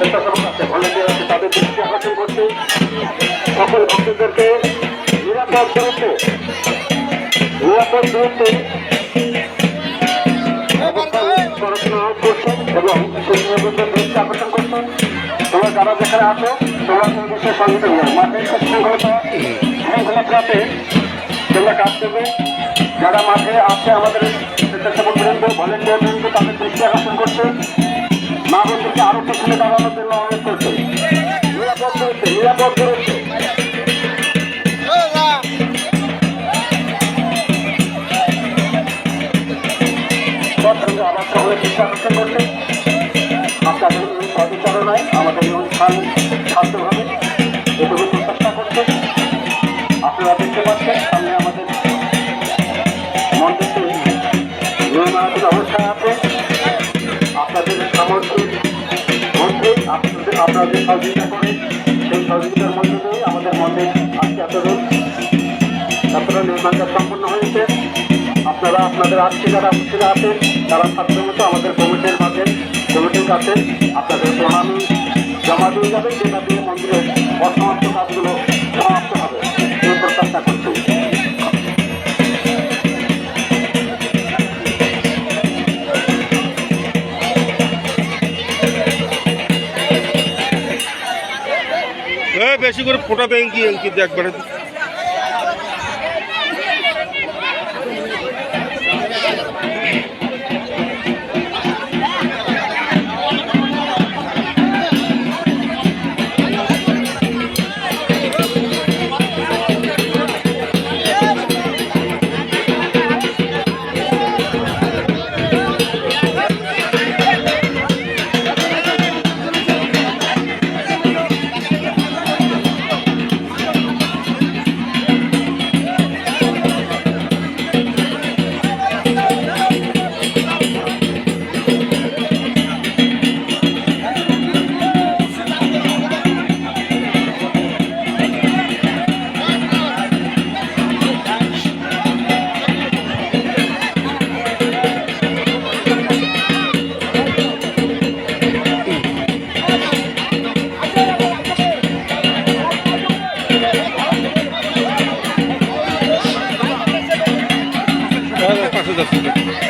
যারা আছে, ভলেন্টিয়ার আছে, তাদের দৃষ্টি আকর্ষণ করতে সকল ভক্তদেরকে নিরাপদ দূরত্বে নিরাপদ দূরত্বে করছেন এবং সেই নিরাপদের দৃষ্টি আকর্ষণ করছেন তোমরা যারা যেখানে আছো, তোমরা করবে। যারা মাঠে আছে, আমাদের স্বেচ্ছাসেবক বৃন্দ, ভলেন্টিয়ার বৃন্দ, তাদের দৃষ্টি আকর্ষণ করছে। মা বন্ধুকে আরও পেছনে দাঁড়ানোর জন্য অনুরোধ করছে নিরাপদ দূরত্বে নিরাপদ সঙ্গে আবার সকলে দৃষ্টি আকর্ষণ করছে আপনাদের এই পদচারণায় আমাদের এই অনুষ্ঠান সাধ্যভাবে এটুকু করছে আপনারা দেখতে পাচ্ছেন সামনে আমাদের মন্দিরটি নির্মাণাধীন অবস্থায় আছে আপনাদের সামর্থ্যের আপনাদের আপনাদের সহযোগিতা করেন সেই সহযোগিতার মধ্যে দিয়ে আমাদের মন্দির আজকে এতদূর এতটা নির্মাণ কাজ সম্পন্ন হয়েছে আপনারা আপনাদের আজকে যারা উপস্থিত আছেন তারা সাধারণত আমাদের কমিটির মাঝে কমিটির কাছে আপনাদের প্রণামী জমা দিয়ে যাবে যেটা দিয়ে মন্দিরের অসমাপ্ত কাজগুলো বেশি করে ফোটা এঙ্কি কি কি দেখবেন পাশে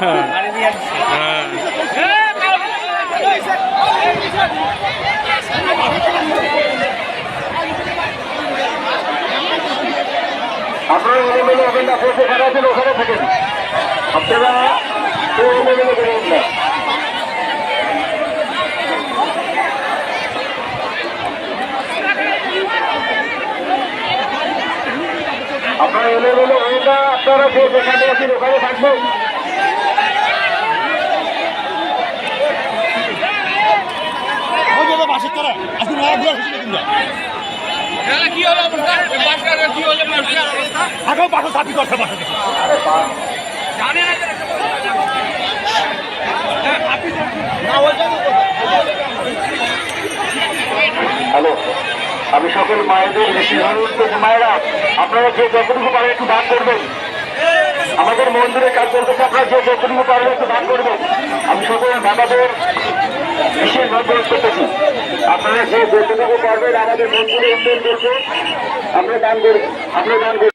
আপনারা এলোমেলো হবেন না বসে খারাপ আছেন ওখানে থাকেন। আপনারা এলোমেলো করবেন না আপনারা এলোমেলো হয়ে না আপনারা যেখানে আছেন, ওখানে থাকবেন। হ্যালো, আমি সকল মায়েদের মায়েরা। আপনারা যে যতটুকু পারেন একটু দান করবেন। আমাদের মন্দিরে কাজ করতেছে আপনারা যে যতটুকু পারেন একটু দান করবেন। আমি সকল বাবাদের বিশেষ অনুরোধ করতেছি আপনারা যে যতটুকু পারবেন, আমাদের মন্দিরে উন্নয়ন করছে আমরা দান করবেন আমরা দান করবেন